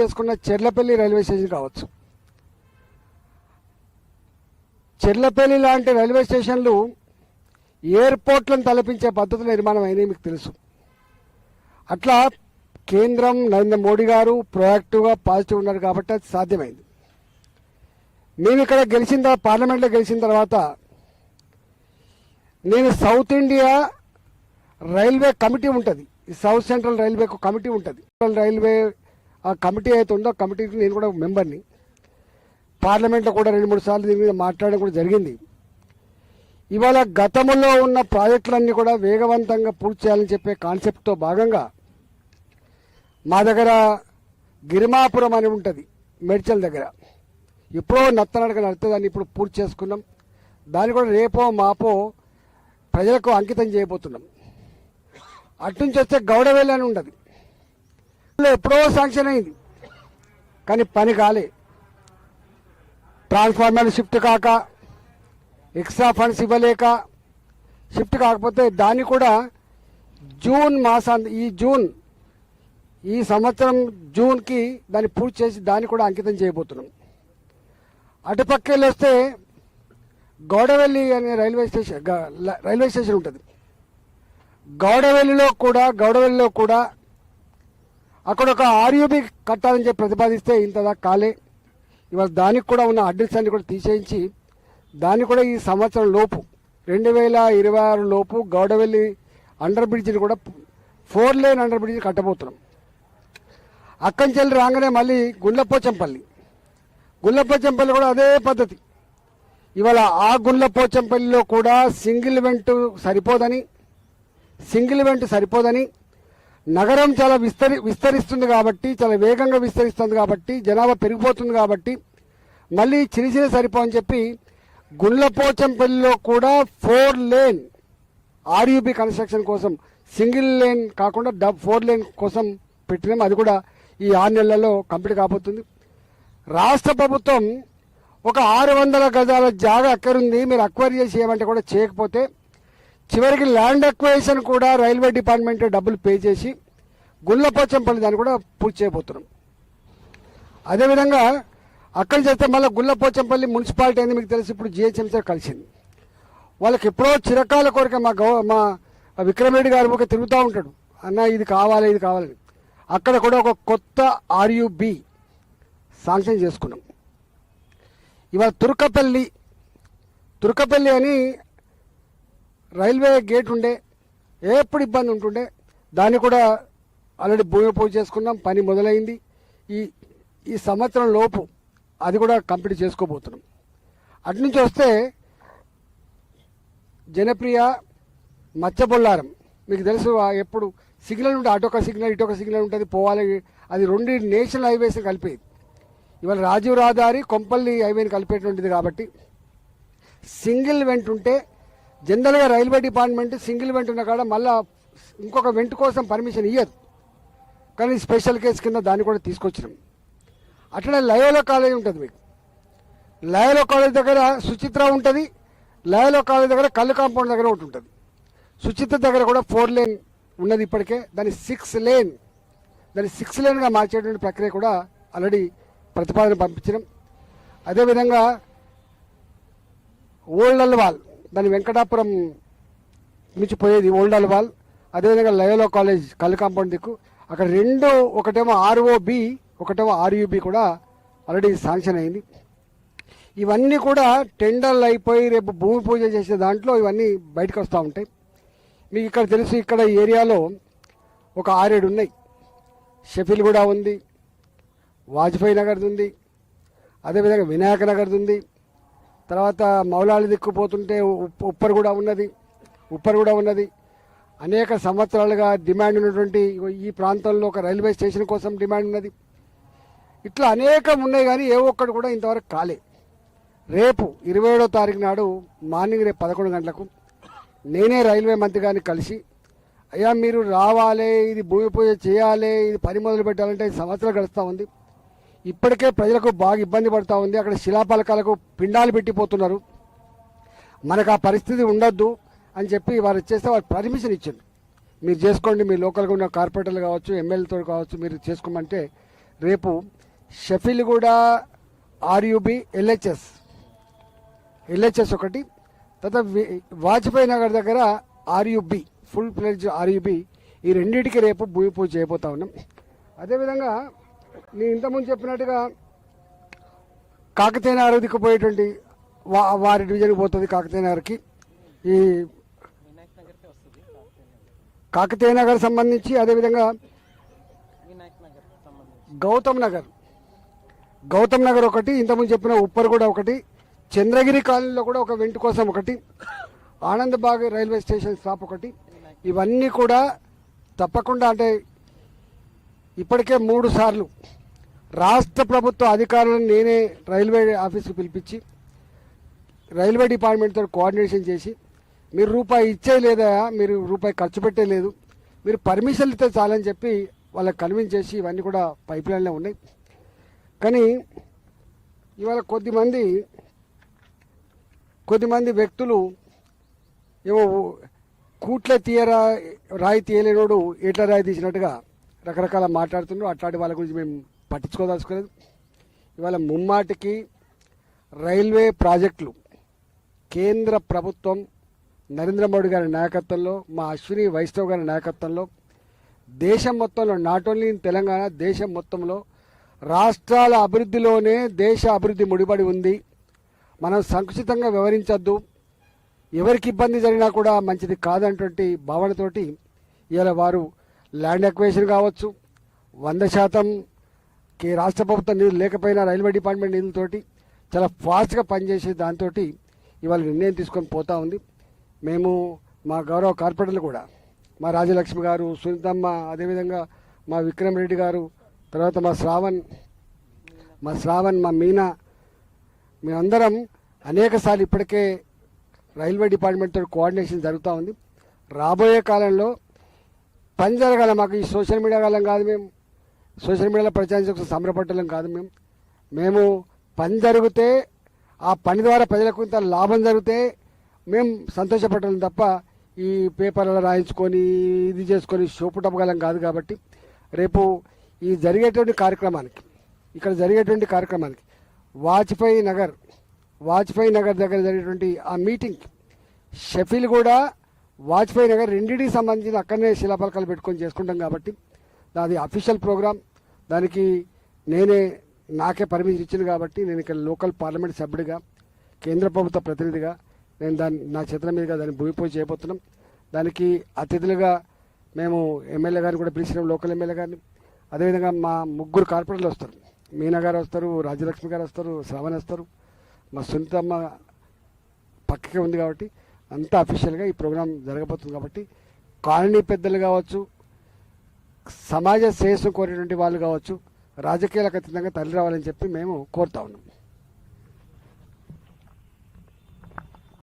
చేసుకున్న Cherlapally railway station కావచ్చు. చెర్లపల్లి లాంటి రైల్వే స్టేషన్లు ఎయిర్పోర్ట్లను తలపించే పద్ధతులు నిర్మాణం అయినాయి మీకు తెలుసు. అట్లా కేంద్రం నరేంద్ర మోడీ గారు ప్రొయాక్టివ్గా పాజిటివ్ ఉన్నారు కాబట్టి అది సాధ్యమైంది. మేము ఇక్కడ గెలిచిన తర్వాత పార్లమెంట్లో గెలిచిన తర్వాత నేను సౌత్ ఇండియా రైల్వే కమిటీ ఉంటుంది. సౌత్ సెంట్రల్ రైల్వే కమిటీ ఉంటుంది. సెంట్రల్ రైల్వే ఆ కమిటీ అయితే ఉందో ఆ కమిటీకి నేను కూడా మెంబర్ని. పార్లమెంట్లో కూడా రెండు మూడు సార్లు దీని మీద మాట్లాడడం కూడా జరిగింది. ఇవాళ గతంలో ఉన్న ప్రాజెక్టులన్నీ కూడా వేగవంతంగా పూర్తి చేయాలని చెప్పే కాన్సెప్ట్తో భాగంగా మా దగ్గర గిరిమాపురం అని ఉంటుంది మెడిచల్ దగ్గర. ఎప్పుడో నత్తనడక నడితే ఇప్పుడు పూర్తి చేసుకున్నాం. దాన్ని కూడా రేపో మాపో ప్రజలకు అంకితం చేయబోతున్నాం. అట్నుంచి వస్తే గౌడవేలి అని ఉండదు ఎప్పుడో శాంక్షన్ అయింది. కానీ పని కాలే. ట్రాన్స్ఫార్మర్ షిఫ్ట్ కాక ఎక్స్ట్రా ఫండ్స్ ఇవ్వలేక షిఫ్ట్ కాకపోతే దాన్ని కూడా జూన్ మాసాంత ఈ జూన్ ఈ సంవత్సరం జూన్కి దాన్ని పూర్తి చేసి దాన్ని కూడా అంకితం చేయబోతున్నాం. అటుపక్క వెళ్ళి వస్తే గౌడవెల్లి అనే రైల్వే స్టేషన్ రైల్వే స్టేషన్ ఉంటుంది. గౌడవెల్లిలో కూడా గౌడవెల్లిలో కూడా అక్కడ ఒక ఆర్యూబీ కట్టాలని చెప్పి ప్రతిపాదిస్తే ఇంతదా కాలే. ఇవాళ దానికి కూడా ఉన్న అడ్రస్ అన్ని కూడా తీసేయించి దాన్ని కూడా ఈ సంవత్సరం లోపు రెండు వేల ఇరవై ఆరు లోపు గౌడవెల్లి అండర్ బ్రిడ్జిని కూడా ఫోర్ లేన్ అండర్ బ్రిడ్జిని కట్టబోతున్నాం. అక్కడి నుంచి వెళ్ళి రాగానే మళ్ళీ గుండ్లపోచంపల్లి. గుండ్లపోచంపల్లి కూడా అదే పద్ధతి. ఇవాళ ఆ గుండ్లపోచంపల్లిలో కూడా సింగిల్ వెంట్ సరిపోదని సింగిల్ వెంట్ సరిపోదని నగరం చాలా విస్తరి విస్తరిస్తుంది కాబట్టి చాలా వేగంగా విస్తరిస్తుంది కాబట్టి జనాభా పెరిగిపోతుంది కాబట్టి మళ్ళీ చిన్న చిన్న సరిపో అని చెప్పి గుండ్లపోచంపల్లిలో కూడా ఫోర్ లేన్ ఆర్యూబీ కన్స్ట్రక్షన్ కోసం సింగిల్ లేన్ కాకుండా డబ్ ఫోర్ లేన్ కోసం పెట్టినాం. అది కూడా ఈ ఆరు నెలల్లో కంప్లీట్ కాబోతుంది. రాష్ట్ర ప్రభుత్వం ఒక ఆరు వందల గజాల జాగా అక్కరుంది మీరు అక్వైర్ చేసి ఏమంటే కూడా చేయకపోతే చివరికి ల్యాండ్ అక్వైజేషన్ కూడా రైల్వే డిపార్ట్మెంట్ డబ్బులు పే చేసి గుళ్ళపోచంపల్లి దాన్ని కూడా పూర్తి చేయబోతున్నాం. అదేవిధంగా అక్కడి చేస్తే మళ్ళీ గుళ్ళపోచంపల్లి మున్సిపాలిటీ అనేది మీకు తెలిసి ఇప్పుడు జిహెచ్ఎంసీ కలిసింది. వాళ్ళకి ఎప్పుడో చిరకాల కోరిక మా గౌ మా విక్రమరెడ్డి గారు ఒక తిరుగుతూ ఉంటాడు. అన్న ఇది కావాలి ఇది కావాలని. అక్కడ కూడా ఒక కొత్త ఆర్యుబి శాంక్షన్ చేసుకున్నాం. ఇవాళ తుర్కపల్లి తుర్కపల్లి అని రైల్వే గేట్ ఉండే ఎప్పుడు ఇబ్బంది ఉంటుండే దాన్ని కూడా ఆల్రెడీ భూమి పూజ చేసుకున్నాం పని మొదలైంది. ఈ ఈ సంవత్సరం లోపు అది కూడా కంప్లీట్ చేసుకోబోతున్నాం. అటు నుంచి వస్తే జనప్రియ మచ్చబొల్లారం మీకు తెలుసు ఎప్పుడు సిగ్నల్ ఉంటే అటొక సిగ్నల్ ఇటొక సిగ్నల్ ఉంటుంది పోవాలి. అది రెండు నేషనల్ హైవేస్ కలిపేది. ఇవాళ రాజీవ్ రహదారి కొంపల్లి హైవేని కలిపేటువంటిది కాబట్టి సింగిల్ వెంట్ ఉంటే జనరల్గా రైల్వే డిపార్ట్మెంట్ సింగిల్ వెంట్ ఉన్న కాడ మళ్ళా ఇంకొక వెంట్ కోసం పర్మిషన్ ఇయ్యదు. కానీ స్పెషల్ కేసు కింద దాన్ని కూడా తీసుకొచ్చినాం. అట్లనే లయోలో కాలేజ్ ఉంటుంది మీకు. లయోలో కాలేజ్ దగ్గర సుచిత్ర ఉంటుంది లయోలో కాలేజ్ దగ్గర కళ్ళు కాంపౌండ్ దగ్గర ఒకటి ఉంటుంది. సుచిత్ర దగ్గర కూడా ఫోర్ లేన్ ఉన్నది ఇప్పటికే దాన్ని సిక్స్ లేన్ దాన్ని సిక్స్ లేన్గా మార్చేటువంటి ప్రక్రియ కూడా ఆల్రెడీ ప్రతిపాదన పంపించడం అదేవిధంగా ఓల్డ్ అల్వాల్ దాని వెంకటాపురం నుంచి పోయేది ఓల్డ్ అల్వాల్ అదేవిధంగా లయోలో కాలేజ్ కళ్ళు కాంపౌండ్ దిక్కు అక్కడ రెండు ఒకటేమో ఆర్ఓబి ఒకటేమో ఆర్యుబి కూడా ఆల్రెడీ శాంక్షన్ అయింది. ఇవన్నీ కూడా టెండర్లు అయిపోయి రేపు భూమి పూజ చేసే దాంట్లో ఇవన్నీ బయటకు వస్తూ ఉంటాయి. మీకు ఇక్కడ తెలుసు ఇక్కడ ఈ ఏరియాలో ఒక ఆరేడు ఉన్నాయి. షఫీల్ కూడా ఉంది వాజ్పేయి నగర్ది ఉంది అదేవిధంగా వినాయక నగర్ది ఉంది. తర్వాత మౌలాలి దిక్కుపోతుంటే ఉప్- ఉప్పర్ కూడా ఉన్నది ఉప్పర్ కూడా ఉన్నది. అనేక సంవత్సరాలుగా డిమాండ్ ఉన్నటువంటి ఈ ప్రాంతంలో ఒక రైల్వే స్టేషన్ కోసం డిమాండ్ ఉన్నది. ఇట్లా అనేకం ఉన్నాయి కానీ ఏ ఒక్కటి కూడా ఇంతవరకు కాలే. రేపు ఇరవై ఏడో తారీఖు నాడు మార్నింగ్ రేపు పదకొండు గంటలకు నేనే రైల్వే మంత్రి గారిని కలిసి అయ్యా మీరు రావాలి ఇది భూమి పూజ చేయాలి ఇది పని మొదలు పెట్టాలంటే సంవత్సరాలు గడుస్తూ ఉంది. ఇప్పటికే ప్రజలకు బాగా ఇబ్బంది పడుతూ ఉంది. అక్కడ శిలాపలకాలకు పిండాలు పెట్టిపోతున్నారు. మనకు ఆ పరిస్థితి ఉండొద్దు. అని చెప్పి వారు చేస్తే వారు పర్మిషన్ ఇచ్చింది. మీరు చేసుకోండి మీ లోకల్గా ఉన్న కార్పొరేటర్లు కావచ్చు ఎమ్మెల్యేతో కావచ్చు మీరు చేసుకోమంటే రేపు షఫిల్గూడ ఆర్యుబి ఎల్హెచ్ఎస్ ఎల్హెచ్ఎస్ ఒకటి తర్వాత వాజ్పేయి నగర్ దగ్గర ఆర్యుబి ఫుల్ ప్లేజ్ ఆర్యుబి ఈ రెండింటికి రేపు భూమి పూజ చేయబోతా ఉన్నాం. అదేవిధంగా నేను ఇంతకుముందు చెప్పినట్టుగా కాకతీయ నగర్కి పోయేటువంటి వా వారి డివిజన్కి పోతుంది కాకతీయ ఈ కాకతీయ నగర్ సంబంధించి అదేవిధంగా గౌతమ్ నగర్. గౌతమ్ నగర్ ఒకటి ఇంతకుముందు చెప్పిన ఉప్పర్ కూడా ఒకటి చంద్రగిరి కాలనీలో కూడా ఒక వెంట కోసం ఒకటి ఆనందబాగ్ రైల్వే స్టేషన్ స్టాప్ ఒకటి. ఇవన్నీ కూడా తప్పకుండా అంటే ఇప్పటికే మూడు సార్లు రాష్ట్ర ప్రభుత్వ అధికారులను నేనే రైల్వే ఆఫీస్కి పిలిపించి రైల్వే డిపార్ట్మెంట్తో కోఆర్డినేషన్ చేసి మీరు రూపాయి ఇచ్చే లేదా మీరు రూపాయి ఖర్చు పెట్టేయలేదు మీరు పర్మిషన్లు ఇస్తే చాలని చెప్పి వాళ్ళకి కన్విన్స్ చేసి ఇవన్నీ కూడా పైప్ లైన్లో ఉన్నాయి. కానీ ఇవాళ కొద్దిమంది కొద్దిమంది వ్యక్తులు ఏమో కూట్ల తీయరా రాయి తీయలేనోడు ఏట్ల రాయి తీసినట్టుగా రకరకాల మాట్లాడుతున్నారు. అట్లాంటి వాళ్ళ గురించి మేము పట్టించుకోదలుచుకోలేదు. ఇవాళ ముమ్మాటికి రైల్వే ప్రాజెక్టులు కేంద్ర ప్రభుత్వం నరేంద్ర మోడీ గారి నాయకత్వంలో మా అశ్విని వైష్ణవ్ గారి నాయకత్వంలో దేశం మొత్తంలో నాట్ ఓన్లీ ఇన్ తెలంగాణ దేశం మొత్తంలో రాష్ట్రాల అభివృద్ధిలోనే దేశ అభివృద్ధి ముడిపడి ఉంది. మనం సంకుచితంగా వివరించద్దు ఎవరికి ఇబ్బంది జరిగినా కూడా మంచిది కాదన్నటువంటి భావనతోటి ఇవాళ వారు ల్యాండ్ ఎక్వేషన్ కావచ్చు వంద శాతం కే రాష్ట్ర ప్రభుత్వం నిధులు లేకపోయినా రైల్వే డిపార్ట్మెంట్ నిధులతోటి చాలా ఫాస్ట్గా పనిచేసే దాంతో ఇవాళ నిర్ణయం తీసుకొని పోతా ఉంది. మేము మా గౌరవ కార్పొరేటర్లు కూడా మా రాజలక్ష్మి గారు సునీతమ్మ అదేవిధంగా మా విక్రమ్ రెడ్డి గారు తర్వాత మా శ్రావణ్ మా శ్రావణ్ మా మీనా మేమందరం అనేకసార్లు ఇప్పటికే రైల్వే డిపార్ట్మెంట్తో కోఆర్డినేషన్ జరుగుతూ ఉంది. రాబోయే కాలంలో పని జరగాల మాకు ఈ సోషల్ మీడియా కాలం కాదు మేము సోషల్ మీడియాలో ప్రచారం సంబరపట్టడం కాదు మేము మేము పని జరిగితే ఆ పని ద్వారా ప్రజలకు ఇంత లాభం జరిగితే మేము సంతోషపడడం తప్ప ఈ పేపర్లలో రాయించుకొని ఇది చేసుకొని షోపుటపగలం కాదు కాబట్టి రేపు ఈ జరిగేటువంటి కార్యక్రమానికి ఇక్కడ జరిగేటువంటి కార్యక్రమానికి వాజ్పేయి నగర్ వాజ్పేయి నగర్ దగ్గర జరిగేటువంటి ఆ మీటింగ్ షఫీల్ కూడా వాజ్పేయి నగర్ రెండింటికి సంబంధించిన అక్కడనే శిలాపలకాలు పెట్టుకొని చేసుకుంటాం కాబట్టి అది అఫీషియల్ ప్రోగ్రామ్ దానికి నేనే నాకే పర్మిషన్ ఇచ్చింది కాబట్టి నేను ఇక్కడ లోకల్ పార్లమెంట్ సభ్యుడిగా కేంద్ర ప్రభుత్వ ప్రతినిధిగా నేను దాన్ని నా చేతుల మీదుగా దాన్ని భూమి పూజ చేయబోతున్నాం. దానికి అతిథులుగా మేము ఎమ్మెల్యే గారిని కూడా పిలిచినాం లోకల్ ఎమ్మెల్యే గారిని. అదేవిధంగా మా ముగ్గురు కార్పొరేటర్లు వస్తారు. మీనా గారు వస్తారు రాజ్యలక్ష్మి గారు వస్తారు శ్రావణ్ వస్తారు. మా సునీతమ్మ పక్కకే ఉంది కాబట్టి అంతా అఫీషియల్గా ఈ ప్రోగ్రాం జరగబోతుంది కాబట్టి కాలనీ పెద్దలు కావచ్చు సమాజ శ్రేయస్సు కోరేటువంటి వాళ్ళు కావచ్చు రాజకీయాలకు అతీతంగా తల్లి రావాలని చెప్పి మేము కోరుతా ఉన్నాం.